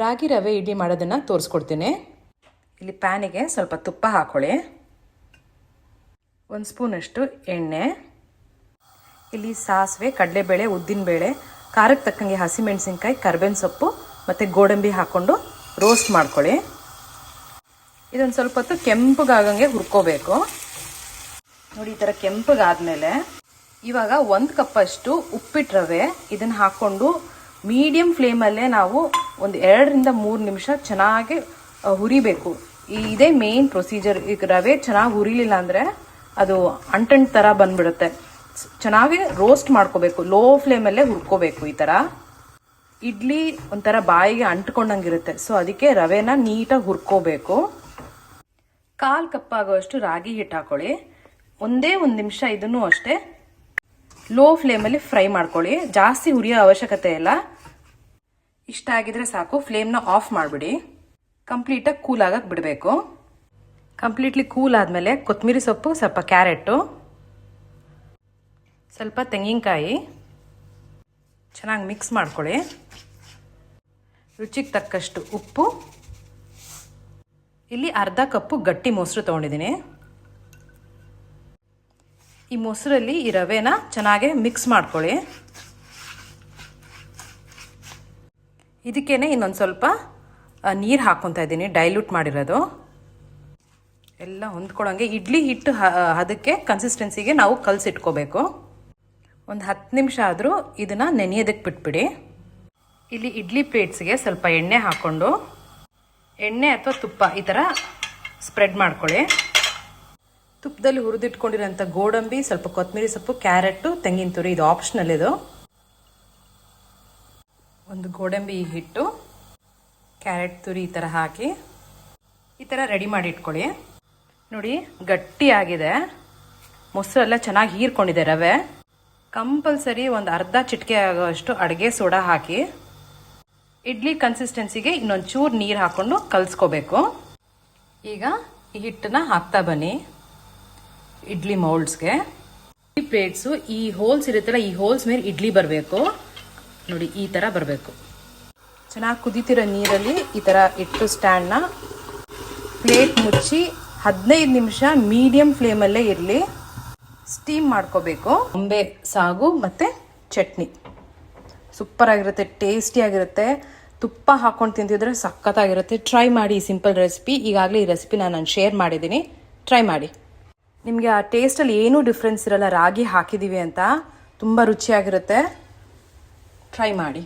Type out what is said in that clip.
ರಾಗಿ ರವೆ ಇಡ್ಲಿ ಮಾಡೋದನ್ನು ತೋರಿಸ್ಕೊಡ್ತೀನಿ. ಇಲ್ಲಿ ಪ್ಯಾನಿಗೆ ಸ್ವಲ್ಪ ತುಪ್ಪ ಹಾಕ್ಕೊಳ್ಳಿ ಒಂದು ಸ್ಪೂನಷ್ಟು ಎಣ್ಣೆ. ಇಲ್ಲಿ ಸಾಸಿವೆ, ಕಡಲೆಬೇಳೆ, ಉದ್ದಿನಬೇಳೆ ಖಾರಕ್ಕೆ ತಕ್ಕಂಗೆ ಹಸಿಮೆಣಸಿನ್ಕಾಯಿ, ಕರ್ಬೇವಿನ ಸೊಪ್ಪು ಮತ್ತು ಗೋಡಂಬಿ ಹಾಕ್ಕೊಂಡು ರೋಸ್ಟ್ ಮಾಡ್ಕೊಳ್ಳಿ. ಇದೊಂದು ಸ್ವಲ್ಪ ಹೊತ್ತು ಕೆಂಪಗಾಗಂಗೆ ಹುರ್ಕೋಬೇಕು. ನೋಡಿ, ಈ ಥರ ಕೆಂಪಗಾದ್ಮೇಲೆ ಇವಾಗ ಒಂದು ಕಪ್ಪಷ್ಟು ಉಪ್ಪಿಟ್ಟು ರವೆ ಇದನ್ನು ಹಾಕ್ಕೊಂಡು ಮೀಡಿಯಂ ಫ್ಲೇಮಲ್ಲೇ ನಾವು ಒಂದು ಎರಡರಿಂದ ಮೂರು ನಿಮಿಷ ಚೆನ್ನಾಗಿ ಹುರಿಬೇಕು. ಇದೇ ಮೇನ್ ಪ್ರೊಸೀಜರ್ ಈಗ ರವೆ ಚೆನ್ನಾಗಿ ಹುರಿಲಿಲ್ಲ ಅಂದರೆ ಅದು ಅಂಟಂಟ್ ಥರ ಬಂದ್ಬಿಡುತ್ತೆ. ಚೆನ್ನಾಗಿ ರೋಸ್ಟ್ ಮಾಡ್ಕೋಬೇಕು. ಲೋ ಫ್ಲೇಮಲ್ಲೇ ಹುರ್ಕೋಬೇಕು ಈ ಥರ ಇಡ್ಲಿ ಒಂಥರ ಬಾಯಿಗೆ ಅಂಟ್ಕೊಂಡಂಗಿರುತ್ತೆ. ಸೊ ಅದಕ್ಕೆ ರವೆನ ನೀಟಾಗಿ ಹುರ್ಕೋಬೇಕು. ಕಾಲು ಕಪ್ ಆಗೋಷ್ಟು ರಾಗಿ ಹಿಟ್ಟು ಹಾಕೊಳ್ಳಿ. ಒಂದೇ ಒಂದು ನಿಮಿಷ ಇದನ್ನು ಅಷ್ಟೇ. ಲೋ ಫ್ಲೇಮಲ್ಲಿ ಫ್ರೈ ಮಾಡ್ಕೊಳ್ಳಿ. ಜಾಸ್ತಿ ಹುರಿಯೋ ಅವಶ್ಯಕತೆ ಇಲ್ಲ. ಇಷ್ಟ ಆಗಿದ್ರೆ ಸಾಕು. ಫ್ಲೇಮ್ನ ಆಫ್ ಮಾಡಿಬಿಡಿ. ಕಂಪ್ಲೀಟಾಗಿ ಕೂಲ್ ಆಗಕ್ಕೆ ಬಿಡಬೇಕು. ಕಂಪ್ಲೀಟ್ಲಿ ಕೂಲ್ ಆದಮೇಲೆ ಕೊತ್ತಂಬರಿ ಸೊಪ್ಪು, ಸ್ವಲ್ಪ ಕ್ಯಾರೆಟು ಸ್ವಲ್ಪ ತೆಂಗಿನಕಾಯಿ. ಚೆನ್ನಾಗಿ ಮಿಕ್ಸ್ ಮಾಡ್ಕೊಳ್ಳಿ. ರುಚಿಗೆ ತಕ್ಕಷ್ಟು ಉಪ್ಪು. ಇಲ್ಲಿ ಅರ್ಧ ಕಪ್ಪು ಗಟ್ಟಿ ಮೊಸರು ತೊಗೊಂಡಿದ್ದೀನಿ. ಈ ಮೊಸರಲ್ಲಿ ಈ ರವೆನ ಚೆನ್ನಾಗೆ ಮಿಕ್ಸ್ ಮಾಡ್ಕೊಳ್ಳಿ. ಇದಕ್ಕೇನೆ ಇನ್ನೊಂದು ಸ್ವಲ್ಪ ನೀರು ಹಾಕ್ಕೊತಾ ಇದ್ದೀನಿ ಡೈಲ್ಯೂಟ್ ಮಾಡಿರೋದು. ಎಲ್ಲ ಹೊಂದ್ಕೊಳ್ಳೋಂಗೆ ಇಡ್ಲಿ ಹಿಟ್ಟು ಅದಕ್ಕೆ ಕನ್ಸಿಸ್ಟೆನ್ಸಿಗೆ ನಾವು ಕಲಸಿಟ್ಕೋಬೇಕು. ಒಂದು ಹತ್ತು ನಿಮಿಷ ಆದರೂ ಇದನ್ನು ನೆನೆಯೋದಕ್ಕೆ ಬಿಟ್ಬಿಡಿ. ಇಲ್ಲಿ ಇಡ್ಲಿ ಪ್ಲೇಟ್ಸ್ಗೆ ಸ್ವಲ್ಪ ಎಣ್ಣೆ ಹಾಕ್ಕೊಂಡು ಎಣ್ಣೆ ಅಥವಾ ತುಪ್ಪ ಈ ಥರ ಸ್ಪ್ರೆಡ್ ಮಾಡ್ಕೊಳ್ಳಿ. ತುಪ್ಪದಲ್ಲಿ ಹುರಿದಿಟ್ಕೊಂಡಿರೋಂಥ ಗೋಡಂಬಿ, ಸ್ವಲ್ಪ ಕೊತ್ತಂಬರಿ ಸೊಪ್ಪು ಕ್ಯಾರೆಟು ತೆಂಗಿನ ತುರಿ, ಇದು ಆಪ್ಷನಲ್ ಇದು. ಒಂದು ಗೋಡಂಬಿ ಹಿಟ್ಟು, ಕ್ಯಾರೆಟ್ ತುರಿ ಈ ಥರ ಹಾಕಿ ಈ ಥರ ರೆಡಿ ಮಾಡಿ ಇಟ್ಕೊಳ್ಳಿ. ನೋಡಿ, ಗಟ್ಟಿಯಾಗಿದೆ. ಮೊಸರೆಲ್ಲ ಚೆನ್ನಾಗಿ ಹೀರ್ಕೊಂಡಿದೆ ರವೆ. ಕಂಪಲ್ಸರಿ ಒಂದು ಅರ್ಧ ಚಿಟಿಕೆ ಆಗೋಷ್ಟು ಅಡುಗೆ ಸೋಡಾ ಹಾಕಿ. ಇಡ್ಲಿ ಕನ್ಸಿಸ್ಟೆನ್ಸಿಗೆ ಇನ್ನೊಂದು ಚೂರು ನೀರು ಹಾಕ್ಕೊಂಡು ಕಲಿಸ್ಕೋಬೇಕು. ಈಗ ಈ ಹಿಟ್ಟನ್ನ ಹಾಕ್ತಾ ಬನ್ನಿ. ಇಡ್ಲಿ ಮೌಲ್ಡ್ಸ್ಗೆ ಈ ಪ್ಲೇಟ್ಸು ಈ ಹೋಲ್ಸ್ ಇರುತ್ತಲ್ಲ, ಈ ಹೋಲ್ಸ್ ಮೇಲೆ ಇಡ್ಲಿ ಬರಬೇಕು. ನೋಡಿ ಈ ಥರ ಬರಬೇಕು. ಚೆನ್ನಾಗಿ ಕುದೀತಿರೋ ನೀರಲ್ಲಿ ಈ ಥರ ಇಟ್ಟು ಸ್ಟ್ಯಾಂಡ್ನ ಪ್ಲೇಟ್ ಮುಚ್ಚಿ ಹದಿನೈದು ನಿಮಿಷ ಮೀಡಿಯಂ ಫ್ಲೇಮಲ್ಲೇ ಇರಲಿ. ಸ್ಟೀಮ್ ಮಾಡ್ಕೋಬೇಕು. ಬೊಂಬೆ ಸಾಗು ಮತ್ತು ಚಟ್ನಿ. ಸೂಪರ್ ಆಗಿರುತ್ತೆ ಟೇಸ್ಟಿ ಆಗಿರುತ್ತೆ ತುಪ್ಪ ಹಾಕೊಂಡು ತಿಂತಿದ್ರೆ ಸಖತ್ತಾಗಿರುತ್ತೆ. ಟ್ರೈ ಮಾಡಿ ಈ ಸಿಂಪಲ್ ರೆಸಿಪಿ. ಈಗಾಗಲೇ ಈ ರೆಸಿಪಿನ ನಾನು ಶೇರ್ ಮಾಡಿದ್ದೀನಿ. ಟ್ರೈ ಮಾಡಿ. ನಿಮಗೆ ಆ ಟೇಸ್ಟಲ್ಲಿ ಏನೂ ಡಿಫ್ರೆನ್ಸ್ ಇರಲ್ಲ. ರಾಗಿ ಹಾಕಿದ್ದೀವಿ ಅಂತ. ತುಂಬ ರುಚಿಯಾಗಿರುತ್ತೆ. ಟ್ರೈ ಮಾಡಿ.